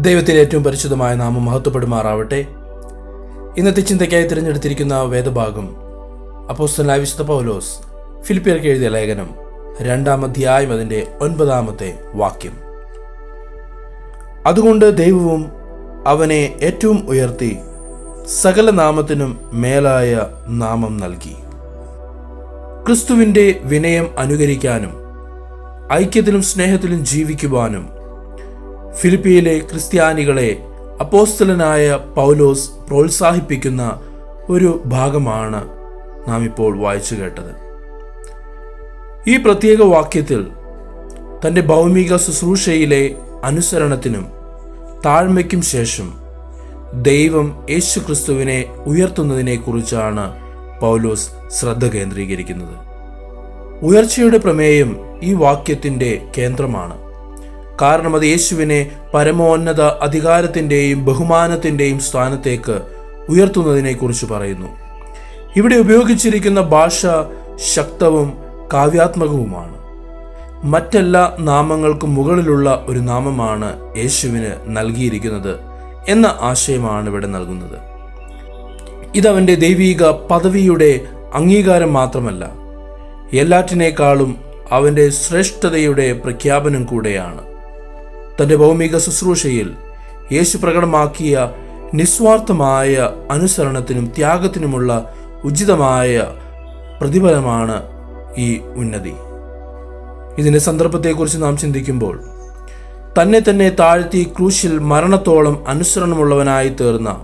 ദൈവത്തിന്റെ ഏറ്റവും പരിശുദ്ധമായ നാമം മഹത്വപ്പെടുമാറാവട്ടെ. ഇന്നത്തെ ചിന്തയ്ക്കായി തിരഞ്ഞെടുത്തിരിക്കുന്ന വേദഭാഗം അപ്പോസ്തലായ വിശുദ്ധ പൗലോസ് ഫിലിപ്പിയർക്ക് എഴുതിയ ലേഖനം രണ്ടാം അധ്യായം അതിന്റെ ഒൻപതാമത്തെ വാക്യം. അതുകൊണ്ട് ദൈവവും അവനെ ഏറ്റവും ഉയർത്തി സകല നാമത്തിനും മേലായ നാമം നൽകി. ക്രിസ്തുവിന്റെ വിനയം അനുകരിക്കാനും ഐക്യത്തിലും സ്നേഹത്തിലും ജീവിക്കുവാനും ഫിലിപ്പിയിലെ ക്രിസ്ത്യാനികളെ അപ്പോസ്തലനായ പൗലോസ് പ്രോത്സാഹിപ്പിക്കുന്ന ഒരു ഭാഗമാണ് നാം ഇപ്പോൾ വായിച്ചു കേട്ടത്. ഈ പ്രത്യേക വാക്യത്തിൽ തന്റെ ഭൗമിക ശുശ്രൂഷയിലെ അനുസരണത്തിനും താഴ്മയ്ക്കും ശേഷം ദൈവം യേശു ക്രിസ്തുവിനെ ഉയർത്തുന്നതിനെക്കുറിച്ചാണ് പൗലോസ് ശ്രദ്ധ കേന്ദ്രീകരിക്കുന്നത്. ഉയർച്ചയുടെ പ്രമേയം ഈ വാക്യത്തിന്റെ കേന്ദ്രമാണ്. കാരണം അത് യേശുവിനെ പരമോന്നത അധികാരത്തിന്റെയും ബഹുമാനത്തിന്റെയും സ്ഥാനത്തേക്ക് ഉയർത്തുന്നതിനെക്കുറിച്ച് പറയുന്നു. ഇവിടെ ഉപയോഗിച്ചിരിക്കുന്ന ഭാഷ ശക്തവും കാവ്യാത്മകവുമാണ്. മറ്റെല്ലാ നാമങ്ങൾക്കും മുകളിലുള്ള ഒരു നാമമാണ് യേശുവിന് നൽകിയിരിക്കുന്നത് എന്ന ആശയമാണ് ഇവിടെ നൽകുന്നത്. ഇതവന്റെ ദൈവീക പദവിയുടെ അംഗീകാരം മാത്രമല്ല എല്ലാറ്റിനേക്കാളും അവന്റെ ശ്രേഷ്ഠതയുടെ പ്രഖ്യാപനം കൂടെയാണ്. തന്റെ ഭൗമിക ശുശ്രൂഷയിൽ യേശു പ്രകടമാക്കിയ നിസ്വാർത്ഥമായ അനുസരണത്തിനും ത്യാഗത്തിനുമുള്ള ഉചിതമായ പ്രതിഫലമാണ് ഈ ഉന്നതി. ഇതിന്റെ സന്ദർഭത്തെക്കുറിച്ച് നാം ചിന്തിക്കുമ്പോൾ തന്നെ തന്നെ താഴ്ത്തി ക്രൂശിൽ മരണത്തോളം അനുസരണമുള്ളവനായി തീർന്ന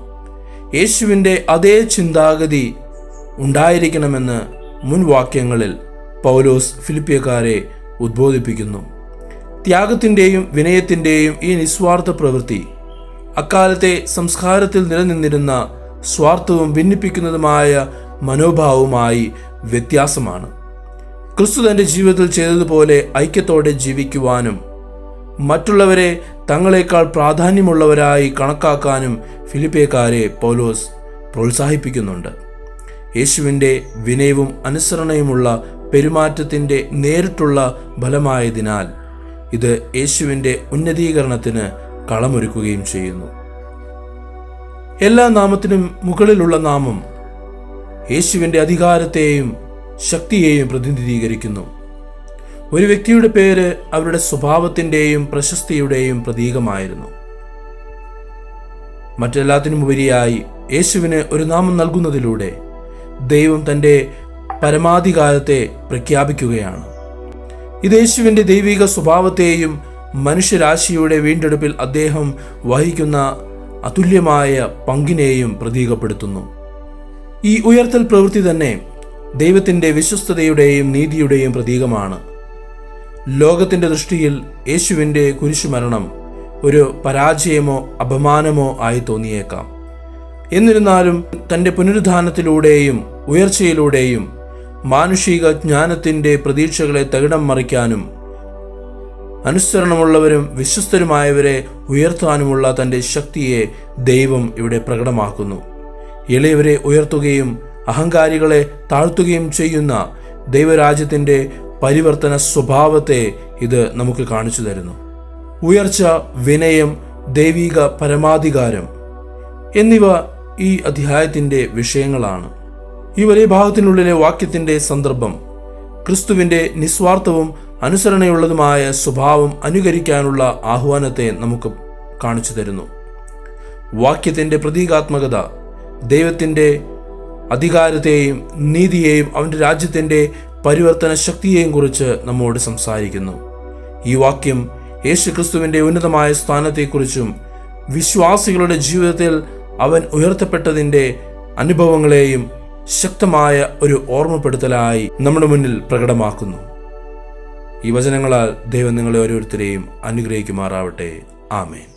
യേശുവിന്റെ അതേ ചിന്താഗതി ഉണ്ടായിരിക്കണമെന്ന് മുൻവാക്യങ്ങളിൽ പൗലോസ് ഫിലിപ്പിയക്കാരെ ഉദ്ബോധിപ്പിക്കുന്നു. ത്യാഗത്തിന്റെയും വിനയത്തിന്റെയും ഈ നിസ്വാർത്ഥ പ്രവൃത്തി അക്കാലത്തെ സംസ്കാരത്തിൽ നിലനിന്നിരുന്ന സ്വാർത്ഥവും ഭിന്നിപ്പിക്കുന്നതുമായ മനോഭാവവുമായി വ്യത്യാസമാണ്. ക്രിസ്തു തന്റെ ജീവിതത്തിൽ ചെയ്തതുപോലെ ഐക്യത്തോടെ ജീവിക്കുവാനും മറ്റുള്ളവരെ തങ്ങളെക്കാൾ പ്രാധാന്യമുള്ളവരായി കണക്കാക്കാനും ഫിലിപ്പേക്കാരെ പൗലോസ് പ്രോത്സാഹിപ്പിക്കുന്നുണ്ട്. യേശുവിന്റെ വിനയവും അനുസരണയുമുള്ള പെരുമാറ്റത്തിന്റെ നേരിട്ടുള്ള ഫലമായതിനാൽ ഇത് യേശുവിന്റെ ഉന്നതീകരണത്തിന് കളമൊരുക്കുകയും ചെയ്യുന്നു. എല്ലാ നാമത്തിനും മുകളിലുള്ള നാമം യേശുവിന്റെ അധികാരത്തെയും ശക്തിയെയും പ്രതിനിധീകരിക്കുന്നു. ഒരു വ്യക്തിയുടെ പേര് അവരുടെ സ്വഭാവത്തിന്റെയും പ്രശസ്തിയുടെയും പ്രതീകമായിരുന്നു. മറ്റെല്ലാത്തിനുമുപരിയായി യേശുവിന് ഒരു നാമം നൽകുന്നതിലൂടെ ദൈവം തന്റെ പരമാധികാരത്തെ പ്രഖ്യാപിക്കുകയാണ്. ഇത് യേശുവിന്റെ ദൈവിക സ്വഭാവത്തെയും മനുഷ്യരാശിയുടെ വീണ്ടെടുപ്പിൽ അദ്ദേഹം വഹിക്കുന്ന അതുല്യമായ പങ്കിനെയും പ്രതീകപ്പെടുത്തുന്നു. ഈ ഉയർത്തൽ പ്രവൃത്തി തന്നെ ദൈവത്തിന്റെ വിശ്വസ്തതയുടെയും നീതിയുടെയും പ്രതീകമാണ്. ലോകത്തിന്റെ ദൃഷ്ടിയിൽ യേശുവിന്റെ കുരിശുമരണം ഒരു പരാജയമോ അപമാനമോ ആയി തോന്നിയേക്കാം. എന്നിരുന്നാലും തന്റെ പുനരുദ്ധാനത്തിലൂടെയും ഉയർച്ചയിലൂടെയും മാനുഷിക ജ്ഞാനത്തിന്റെ പ്രതീക്ഷകളെ തകിടം മറിക്കാനും അനുസരണമുള്ളവരും വിശ്വസ്തരുമായവരെ ഉയർത്താനുമുള്ള തന്റെ ശക്തിയെ ദൈവം ഇവിടെ പ്രകടമാക്കുന്നു. എളിയവരെ ഉയർത്തുകയും അഹങ്കാരികളെ താഴ്ത്തുകയും ചെയ്യുന്ന ദൈവരാജ്യത്തിന്റെ പരിവർത്തന സ്വഭാവത്തെ ഇത് നമുക്ക് കാണിച്ചു തരുന്നു. ഉയർച്ച വിനയം ദൈവിക പരമാധികാരം എന്നിവ ഈ അധ്യായത്തിന്റെ വിഷയങ്ങളാണ്. ഈ വലിയ ഭാഗത്തിനുള്ളിലെ വാക്യത്തിന്റെ സന്ദർഭം ക്രിസ്തുവിന്റെ നിസ്വാർത്ഥവും അനുസരണയുള്ളതുമായ സ്വഭാവം അനുകരിക്കാനുള്ള ആഹ്വാനത്തെ നമുക്ക് കാണിച്ചു തരുന്നു. വാക്യത്തിന്റെ പ്രതീകാത്മകത ദൈവത്തിന്റെ അധികാരത്തെയും നീതിയെയും അവന്റെ രാജ്യത്തിന്റെ പരിവർത്തന ശക്തിയെയും കുറിച്ച് നമ്മോട് സംസാരിക്കുന്നു. ഈ വാക്യം യേശു ക്രിസ്തുവിന്റെ ഉന്നതമായ സ്ഥാനത്തെക്കുറിച്ചും വിശ്വാസികളുടെ ജീവിതത്തിൽ അവൻ ഉയർത്തപ്പെട്ടതിന്റെ അനുഭവങ്ങളെയും ശക്തമായ ഒരു ഓർമ്മപ്പെടുത്തലായി നമ്മുടെ മുന്നിൽ പ്രകടമാക്കുന്നു. ഈ വചനങ്ങളാൽ ദൈവം നിങ്ങളെ ഓരോരുത്തരെയും അനുഗ്രഹിക്കുമാറാവട്ടെ. ആമേൻ.